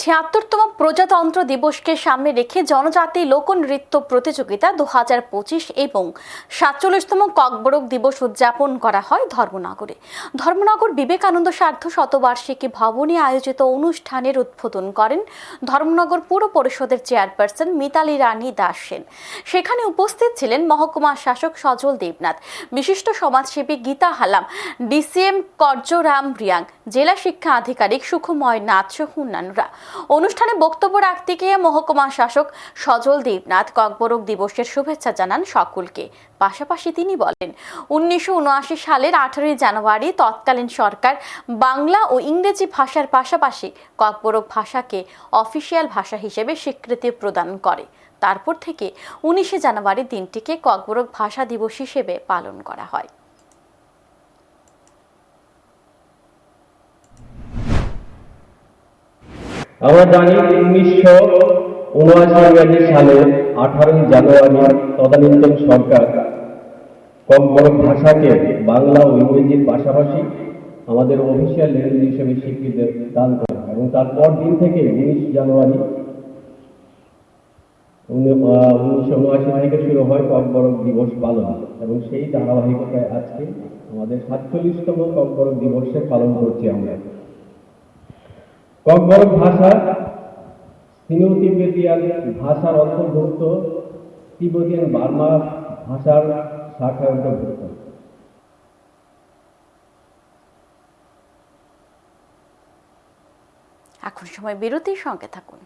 ছিয়াত্তরতম প্রজাতন্ত্র দিবসকে সামনে রেখে জনজাতি লোকনৃত্য প্রতিযোগিতা দু হাজার পঁচিশ এবং সাতচল্লিশতম ককবরক দিবস উদযাপন করা হয় ধর্মনগরে। ধর্মনগর বিবেকানন্দ সার্ধ শতবার্ষিকী ভবনে আয়োজিত অনুষ্ঠানের উদ্বোধন করেন ধর্মনগর পুর পরিষদের চেয়ারপারসন মিতালি রানী দাস সেন। সেখানে উপস্থিত ছিলেন মহকুমা শাসক সজল দেবনাথ, বিশিষ্ট সমাজসেবী গীতা হালাম, ডিসিএম কর্যরাম রিয়াং, জেলা শিক্ষা আধিকারিক সুখময় নাথ সহ অন্যান্যরা। অনুষ্ঠানে বক্তব্য রাখতে গিয়ে মহকুমা শাসক সজল দেবনাথ ককবরক দিবসের শুভেচ্ছা জানান সকলকে। পাশাপাশি তিনি বলেন, উনিশশো উনআশি সালের আঠারোই জানুয়ারি তৎকালীন সরকার বাংলা ও ইংরেজি ভাষার পাশাপাশি ককবরক ভাষাকে অফিসিয়াল ভাষা হিসেবে স্বীকৃতি প্রদান করে। তারপর থেকে উনিশে জানুয়ারি দিনটিকে ককবরক ভাষা দিবস হিসেবে পালন করা হয়। আমরা জানি উনিশশো উনআশি সালে আঠারোই জানুয়ারি তদানীন্তন সরকার ককবরক ভাষাকে বাংলা ও ইংরেজির পাশাপাশি আমাদের অফিসিয়াল ল্যাঙ্গুয়েজ হিসেবে স্বীকৃতি দান করে এবং তারপর দিন থেকে উনিশ জানুয়ারি উনিশশো উনআশি থেকে শুরু হয় ককবরক দিবস পালন এবং সেই ধারাবাহিকতায় আজকে আমাদের সাতচল্লিশতম ককবরক দিবসে পালন করছি আমরা। ককবরক ভাষা সিনো তিব্বেতিয়ান ভাষার অন্তর্ভুক্ত তিব্বতিয়ান বার্মা ভাষার শাখায় অন্তর্ভুক্ত। এখন সময় বিরতির সঙ্গে থাকুন।